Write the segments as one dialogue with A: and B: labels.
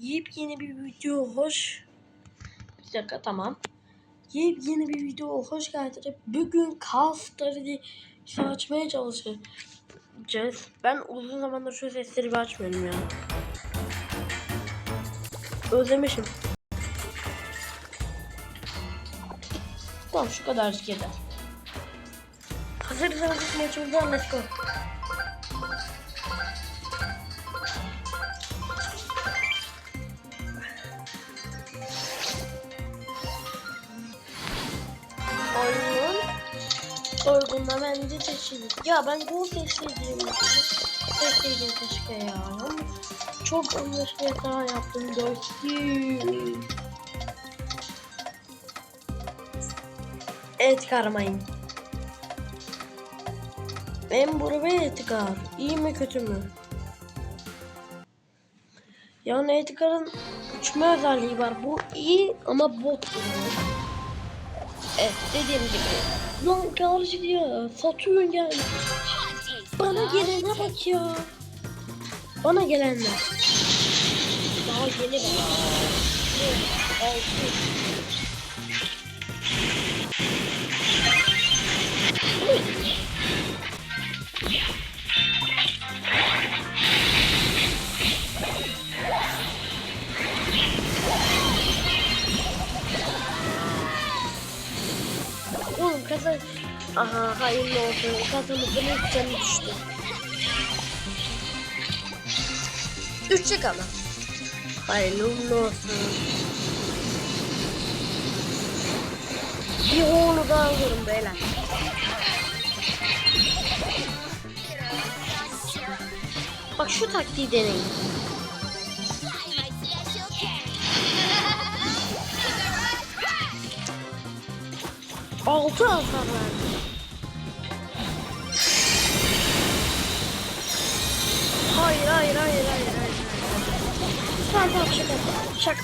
A: yepyeni bir video hoş. Bir dakika tamam. Yepyeni bir video hoş geldiniz. Bugün Castle'ı şey açmaya çalışacağız. Ben uzun zamandır şu sesleri açmıyorum ya. Özlemişim. Tamam şu kadarcık yeter. Hazırsanız maçımızdan let's go. Sorgunla bence seçildi. Ya ben gol seçtiğim seçtiğim keşke ya. Ama çok yanlış hata yaptım dostum. Edgar mayın. Ben buraya Edgar. İyi mi kötü mü? Yani Edgar'ın uçma özelliği var. Bu iyi ama bot. Evet dediğim gibi. Lan garici diyor. Satürn geldi. Bana gelene bak ya. Bana gelenler. Daha yeni bana. Hayırlı olsun. Kazanımızın ilk canı düştü. Düşecek ama. Hayırlı olsun. Bir oğlu daha alırım beyler. Bak şu taktiği deneyin. Altı hasar verdi. Tamam tamam şaka şaka.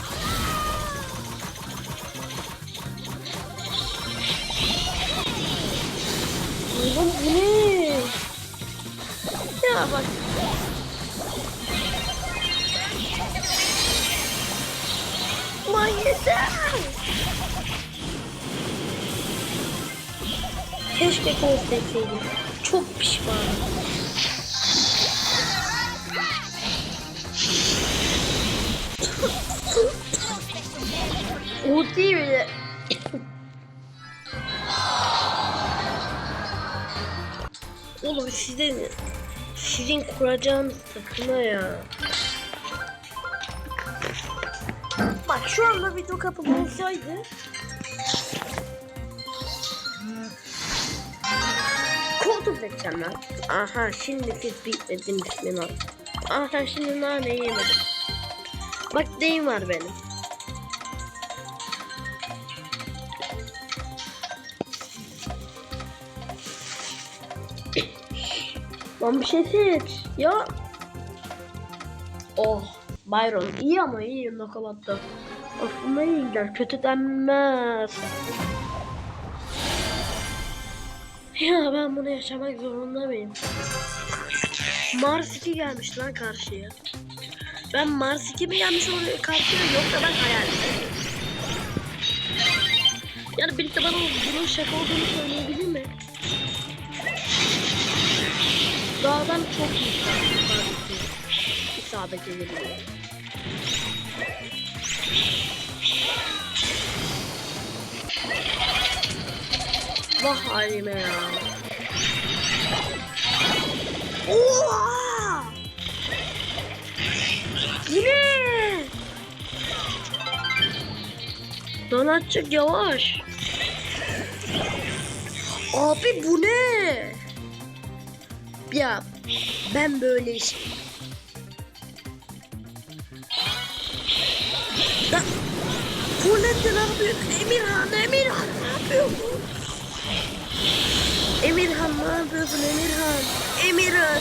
A: Oğlum bu ne? Ya bak. Manyeter. Keşke kol seçseydim. Çok pişmanım. Değil mi? Oğlum sizin sizin kuracağınız takıma ya. Bak şu anda video kapalı olsaydı Koltuk seçeceğim lan. Aha şimdi siz bitmediniz Minar. Aha şimdi nane yemedim. Bak deyim var benim. Lan bir şey seç. Ya. Oh. Byron iyi ama iyi nakalatta. Aslında iyiler. Kötü denmez. Ya ben bunu yaşamak zorunda mıyım? Mars 2 gelmiş lan karşıya. Ben Mars 2 mi gelmiş oraya karşıya yoksa ben hayal. Yani birlikte bana bunun şaka olduğunu söyleyebilir Dağdan çok iyi isabet isabet edebiliyor. Vah halime ya. Oha! Yine! Donatçık yavaş. Abi bu ne? Ya ben böyle iş... Bu ne ne yapıyor? Emirhan, Emirhan ne yapıyor bu? Emirhan ne yapıyorsun Emirhan? Emirhan.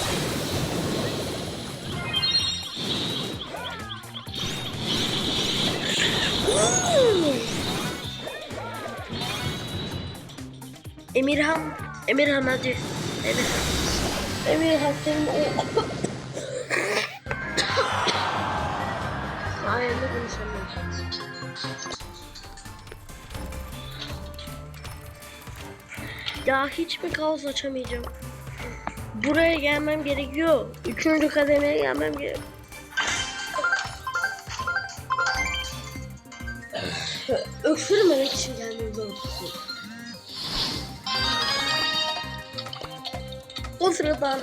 A: Emirhan, Emirhan hadi. Emirhan. Emirhan senin o... Aynen konuşamıyorum. Ya hiç mi kaos açamayacağım? Buraya gelmem gerekiyor. Üçüncü kademeye gelmem gerekiyor. Öksürmemek için gelmem. O sırada.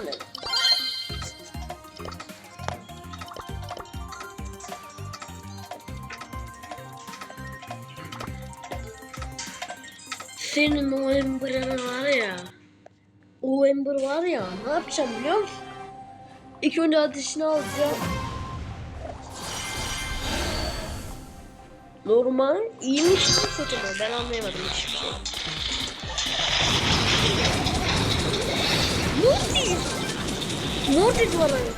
A: Senin o Ember'ın var ya. O Ember var ya. Ne yapacağım biliyor musun? İlk önce ateşini alacağım. Normal. İyiymiş mi kötü mü? Ben anlayamadım hiçbir şey. Mortis! Mortis var hani.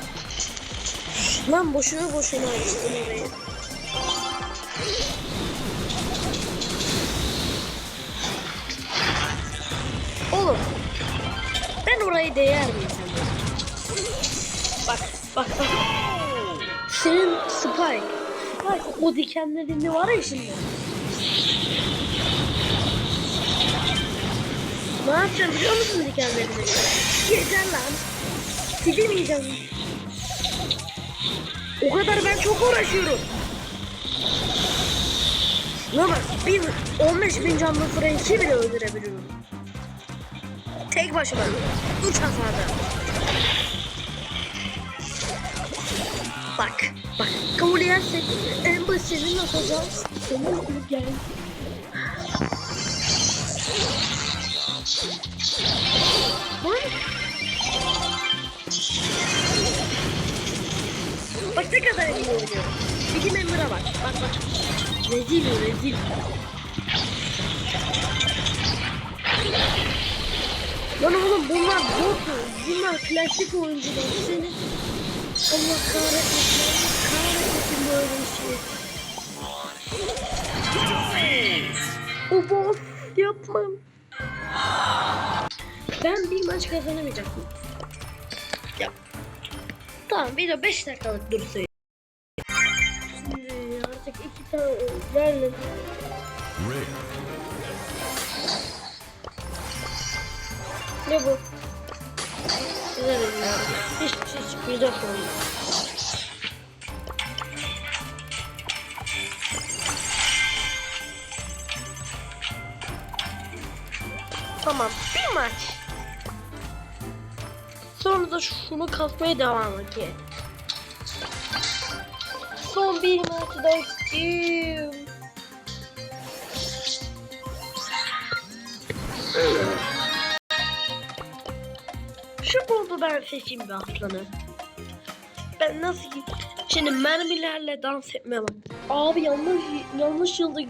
A: Lan boşuna boşuna açtım orayı. Oğlum. Ben orayı değer miyim? Bak bak bak. Senin Spike. Spike o dikenlerin var ya şimdi. Ne yapacağım biliyor musun dikenlerini? Yeter lan. Gidemeyeceğim. O kadar ben çok uğraşıyorum. Ne bak bir 15 bin canlı Frank'i bile öldürebiliyorum. Tek başıma. Üç hasarda. Bak. Bak. Kabul edersek en basit senin atacağım. Senin gel. Bak. Ne kadar iyi oynuyor. İki memura bak. Bak bak. Rezil rezil. Lan oğlum bunlar bot Bunlar klasik oyuncular. Seni Allah kahretmesin. Kahretmesin böyle bir şey. O boss yapmam. Ben bir maç kazanamayacaktım. Ya. Tamam video 5 dakikalık dursun. Şimdi artık iki tane verle
B: Rare.
A: Ne bu? Güzel ya. Hiçbir şey çıkmayacak sonra. Tamam. Bir maç. Sonra da şunu kasmaya devam edeceğim. Son bir maçı da istiyorum. Şu buldu ben seçeyim bir aslanı. Ben nasıl git? Şimdi mermilerle dans etme lan. Abi yanlış yanlış yılda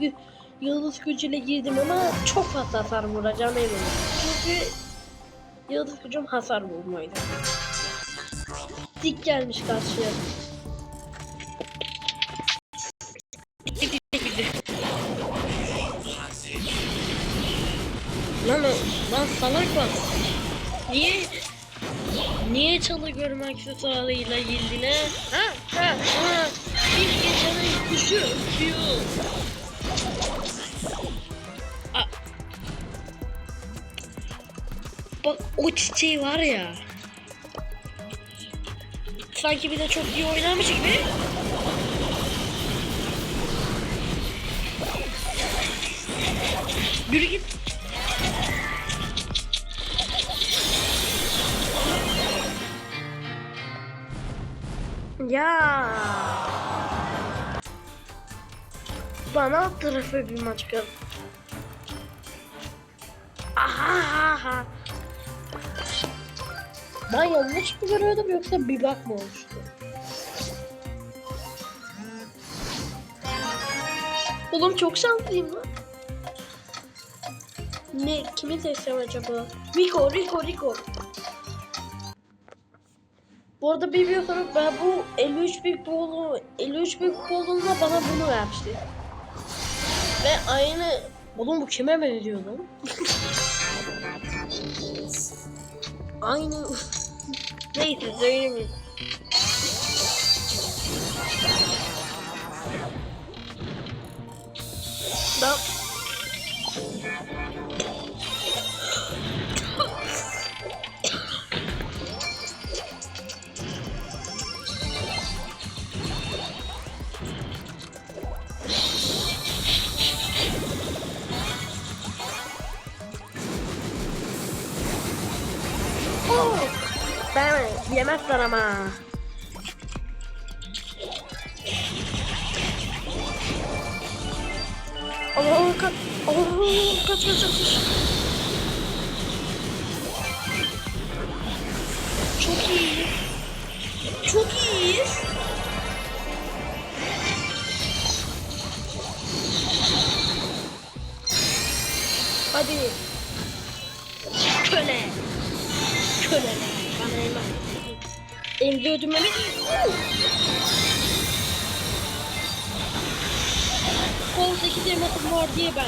A: yıldız gücüyle girdim ama çok fazla hasar vuracağım eminim. Çünkü yıldız gücüm hasar vurmaydı. Dik gelmiş karşıya. Lan lan salak bak. Niye Niye çalı görme aksesuarıyla girdin he? Ha ha ha. Bir geçene kuşu öpüyor. O çiçeği var ya. Sanki bir de çok iyi oynamış gibi. Yürü git. Ya. Bana tarafı bir maç kal. Aha, aha. Ben yanlış mı görüyordum yoksa bir bak mı olmuştu? Oğlum çok şanslıyım lan. Ne? Kimi seçsem acaba? Rico, Rico, Rico. Bu arada bilmiyorsanız ben bu 53 büyük bolu 53 büyük bolluğunda bana bunu vermişti. Ve aynı oğlum bu kime benziyor lan? aynı Neyse söylemeyeyim. Stop. Yemezler ama. Allah kaç. Allah kaç kaç kaç. Çok iyi. Çok iyiyiz. Hadi. Köle. Köle. Bana elmas. Emri ödümemi. Kol 8 elmasım var diye ben.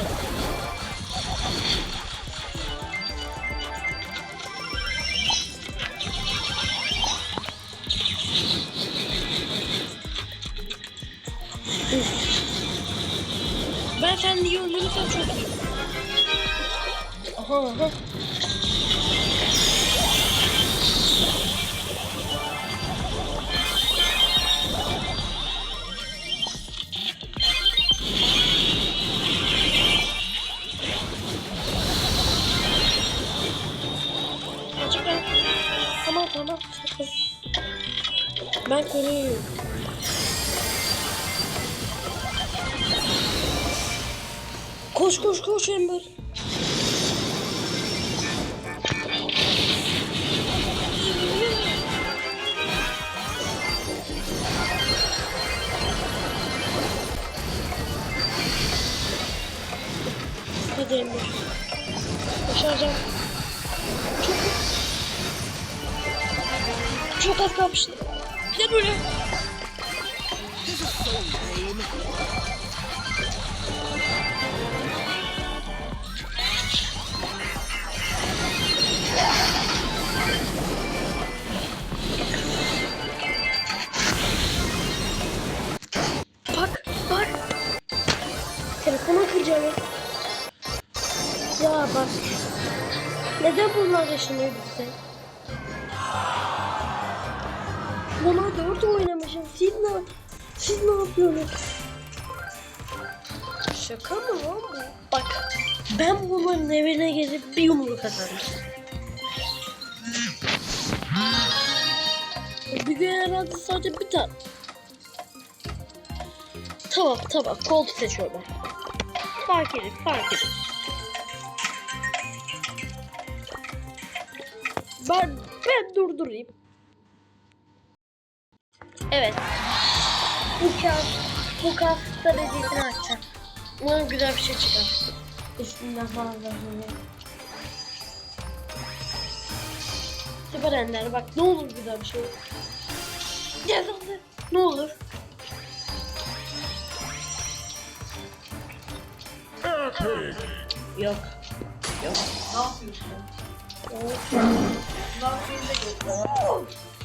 A: Ben Fendi'yi öldürürsem çok iyi. Aha aha. Koş koş koş Ember. Hadi Ember. Başaracağım. Çok çok az kalmıştı. Bir de böyle. Bunlar dört oynamışım. Siz ne, siz ne yapıyorsunuz? Şaka mı lan bu? Bak ben bunların evine gelip bir yumruk atarım. Bir gün herhalde sadece bir tane. Tamam tamam koltuk seçiyorum ben. Fark edin fark edin. Ben, ben durdurayım. Evet. Bu kağıt, bu kağıtta dediğini açacağım. Umarım güzel bir şey çıkar. Üstünden falan da böyle. Süper Ender bak ne olur güzel bir şey. Gel hadi. Ne olur. Yok. Yok.
B: Ne yapıyorsun?
A: Yok.
B: Ne yapıyorsun.